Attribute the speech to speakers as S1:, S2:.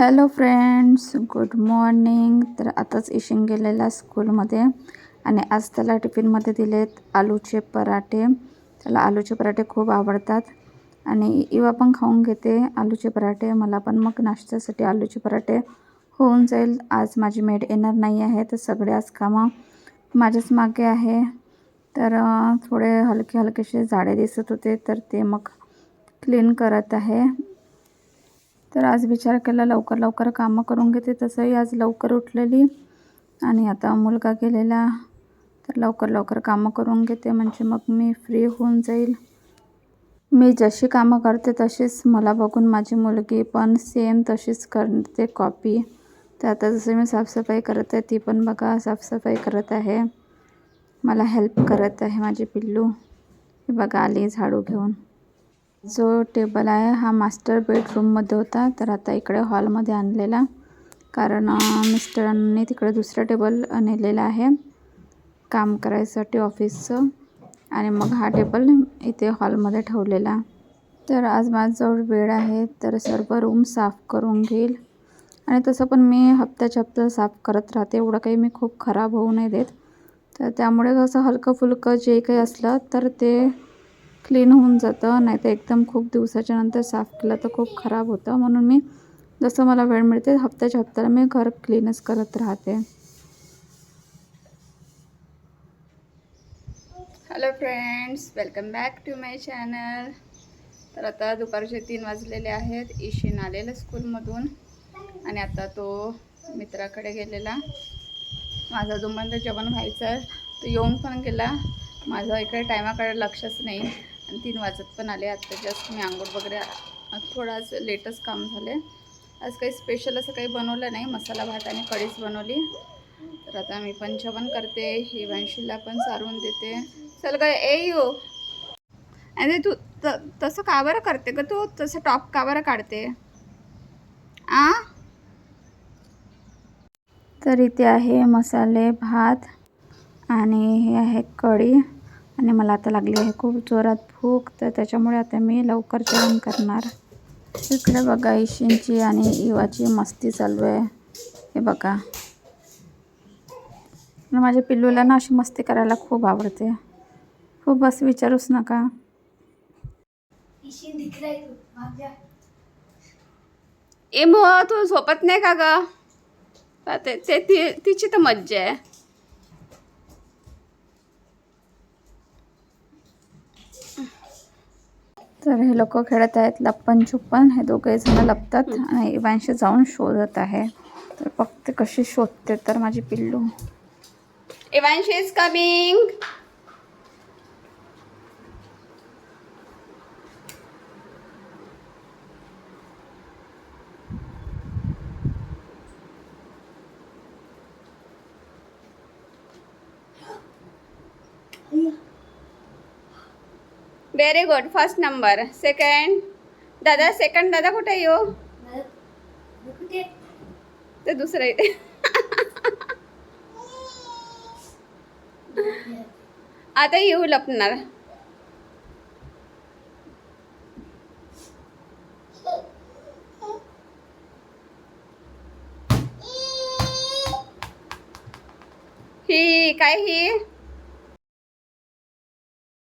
S1: Hello friends good morning तर आताच issuing गेलेला स्कूलमध्ये आणि आज त्याला टिफिनमध्ये दिलेत आलूचे पराठे. त्याला आलूचे पराठे खूप आवडतात. आणि इवा पण खाऊन घेते आलूचे पराठे. मला पण मग नाश्त्यासाठी आलूचे पराठे होऊन जाईल. आज माझी मेड येणार नाही आहे तर सगळे आज कामं माझ्याच मागे आहे. तर थोडे हलके हलकेसे झाडे दिसत होते तर ते मग क्लीन करत आहे. तर आज विचार केला लवकर लवकर कामं करून घेते. तसंही आज लवकर उठलेली आणि आता मुलगा गेलेला. तर लवकर लवकर कामं करून घेते. म्हणजे मग मी फ्री होऊन जाईल. मी जशी कामं करते तशीच मला बघून माझी मुलगी पण सेम तशीच करते कॉपी तर आता जसं मी साफसफाई करत आहे ती पण बघा साफसफाई करत आहे. मला हेल्प करत आहे माझी पिल्लू. हे बघा आली झाडू घेऊन. जो टेबल आहे हा मास्टर बेडरूममध्ये होता. तर आता इकडे हॉलमध्ये आणलेला. कारण मिस्टरांनी तिकडे दुसरा टेबल नेलेला आहे. काम करायसाठी ऑफिसचं. आणि मग हा टेबल इथे हॉलमध्ये ठेवलेला. तर आज माझ्याजवळ वेळ आहे तर सर्व रूम साफ करून घेईल. आणि तसं पण मी हप्त्याच्या हप्ता साफ करत राहते. एवढं काही मी खूप खराब होऊ नाही देत. तर त्यामुळे कसं हलकं फुलकं जे काही असलं तर ते क्लीन होऊन जातं नाही तर एकदम खूप दिवसाच्या नंतर साफ केलं तर खूप खराब होतं. म्हणून मी जसं मला वेळ मिळते हप्त्याच्या हप्त्याला मी घर क्लीनच करत राहते. Hello friends welcome back to my channel तर आता दुपारचे तीन वाजलेले आहेत. ईशीन आलेलं स्कूलमधून आणि आता तो मित्राकडे गेलेला. माझा जोपर्यंत जेवण व्हायचं तो येऊन पण गेला. माझं इकडे टायमाकडे लक्षच नाही. आणि तीन वाजत पण आले. आता जस्ट मी आंघोळ वगैरे थोडं लेटच काम झाले आज काही स्पेशल असं काही बनवलं नाही. मसाला भात आणि कढीच बनवली. तर आता मी पण जेवण करते. हिवांशीला पण सारून देते. चल ग ए यो. अरे तू त तसं का बरं करते ग तू? तसं टॉप का बरं काढते? आ? तर इथे आहे मसाले भात आणि हे आहे कढी. आणि मला आता लागली आहे खूप जोरात भूक तर त्याच्यामुळे आता मी लवकर जेवण करणार. इकडे बघा इशींची आणि इवाची मस्ती चालू आहे. हे बघा. आणि माझ्या पिल्लूला ना अशी मस्ती करायला खूप आवडते. खूप बस विचारूच नका. ए मग तू झोपत नाही का ग? ते ते ती तिची तर मज्जा आहे. तर हे लोक खेळत आहेत. लप्पन छुप्पन हे दोघे जण लपतात आणि इवांशी जाऊन शोधत आहे. तर बघते कशी शोधते तर माझी पिल्लू. Ivanshi is coming very good first number second दादा सेकंड दादा कुठे येऊ हो? ते दुसरं इथे आता येऊ लपणार. ही काय ही?